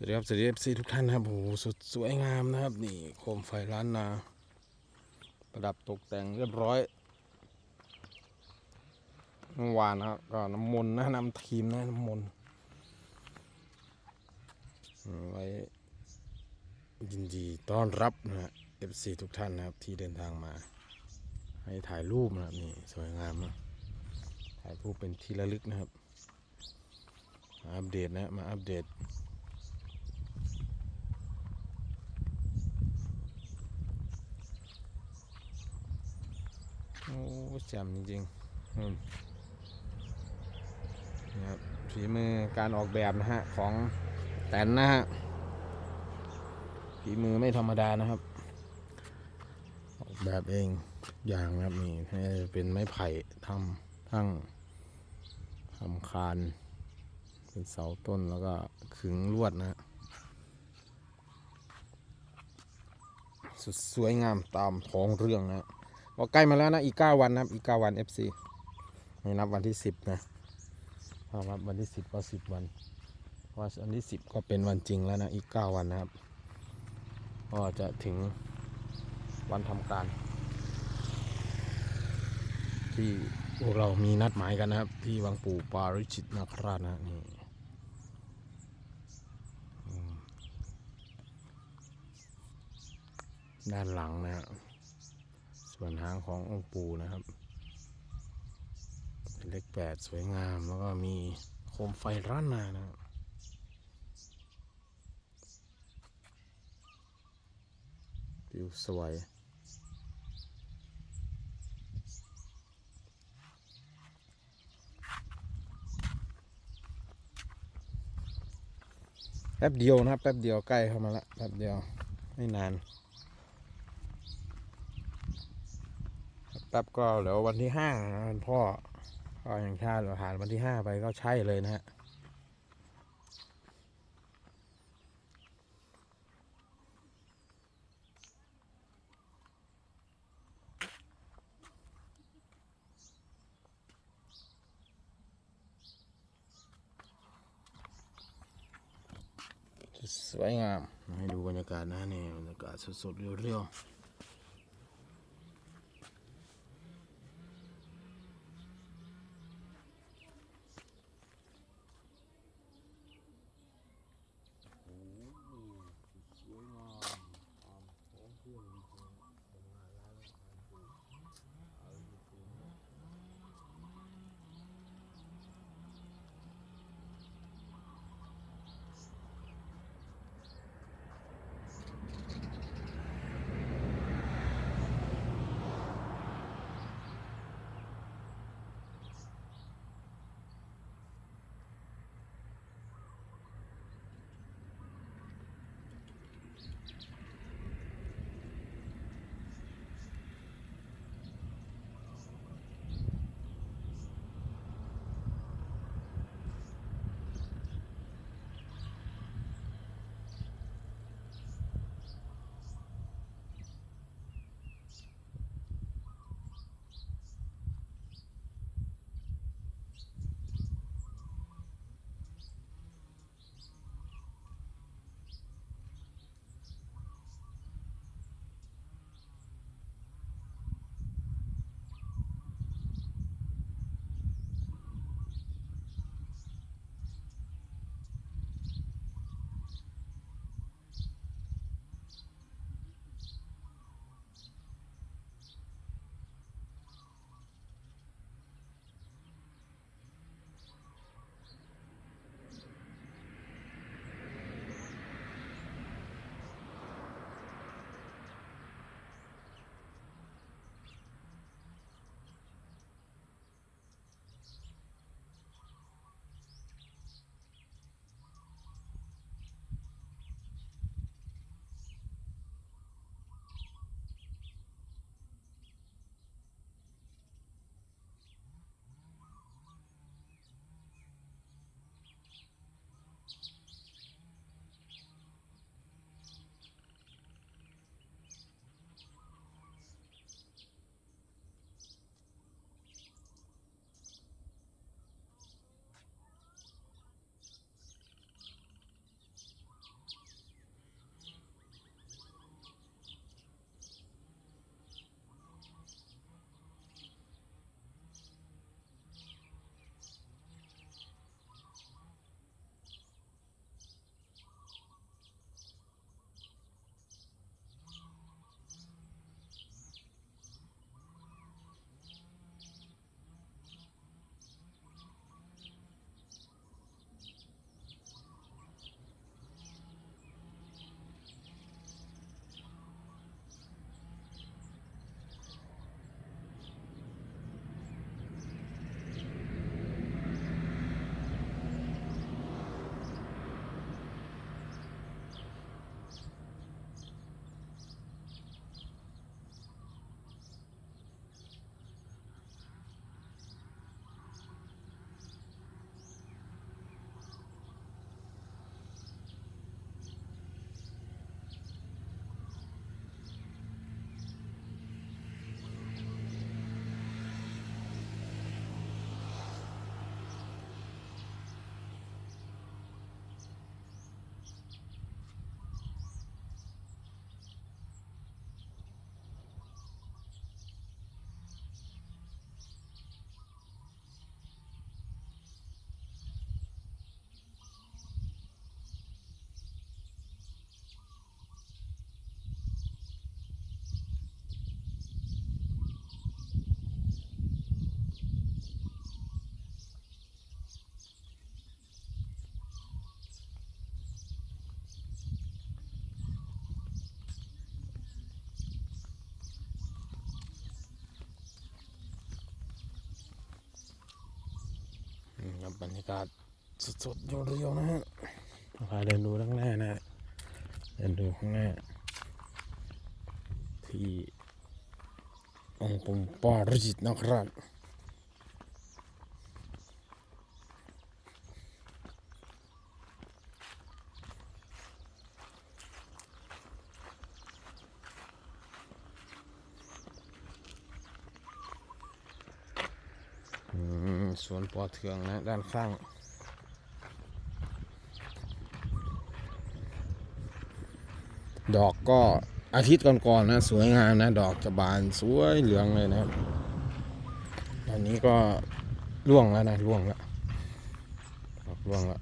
สวัสดีครับสวัสดีเอฟซีทุกท่านนะครับโอ้โหสุดสวยงามนะครับ นี่โคมไฟล้านนา ประดับตกแต่งเรียบร้อยเมื่อวานนะครับก็น้ำมนต์นะนำทีมนะน้ำมนต์ไว้ยินดีต้อนรับนะฮะเอฟซีทุกท่านนะครับ ที่เดินทางมา ให้ถ่ายรูปนะครับนี่สวยงามนะถ่ายรูปเป็นที่ระลึกนะครับมาอัปเดตนะมาอัปเดต โอ้ แจ่มจริงๆนะครับฝีมือการออกแบบนะฮะ ของแตนนะฮะฝีมือไม่ธรรมดานะครับ ออกแบบเองอย่างนะครับนี่เป็นไม้ไผ่ทำทั้งทำคาน เป็นเสาต้นแล้วก็ขึงลวดนะฮะสุดสวยงามตามท้องเรื่องนะ ฮะก็ใกล้มาแล้วนะอีก 9 วันนะครับอีก 9 วัน FC ไม่นับวันที่ 10นะถ้านับวันที่ 10 ก็ 10 วันวันที่ 10 ก็เป็นวันจริงแล้วนะอีก 9 วันนะครับ ก็จะถึงวันทำการ ที่พวกเรามีนัดหมายกันนะครับ ที่วังปู่ปาริจิตนาคราชนะนี่ด้านหลังนะครับ ส่วนหางขององค์ปู่นะครับ เป็นเลขแปดสวยงามแล้วก็มีโคมไฟร้านนานะครับวิวสวยแป๊บเดียวนะครับแป๊บเดียวใกล้เข้ามาละแป๊บเดียวไม่นาน แป๊บก็เดี๋ยววันที่ห้าพ่อพ่ออย่างชาติเราผ่านวันที่ห้าไปก็ใช่เลยนะฮะสวยงาม ให้ดูบรรยากาศนะนี่บรรยากาศสดๆเรียวๆ ครับบรรยากาศสดๆเรียวๆนะฮะพาเดินดูข้างหน้านะเดินดูข้างหน้า ที่องค์ปุ่มปาริจิตนะครับ อืมส วนปอเทืองนะ ด้านข้างดอกก็อาทิตย์ก่อนๆนะสวยงามนะ ดอกจะบานสวยเหลืองเลยนะครับ ตอนนี้ก็ร่วงแล้วนะร่วงแล้วร่วงแล้ว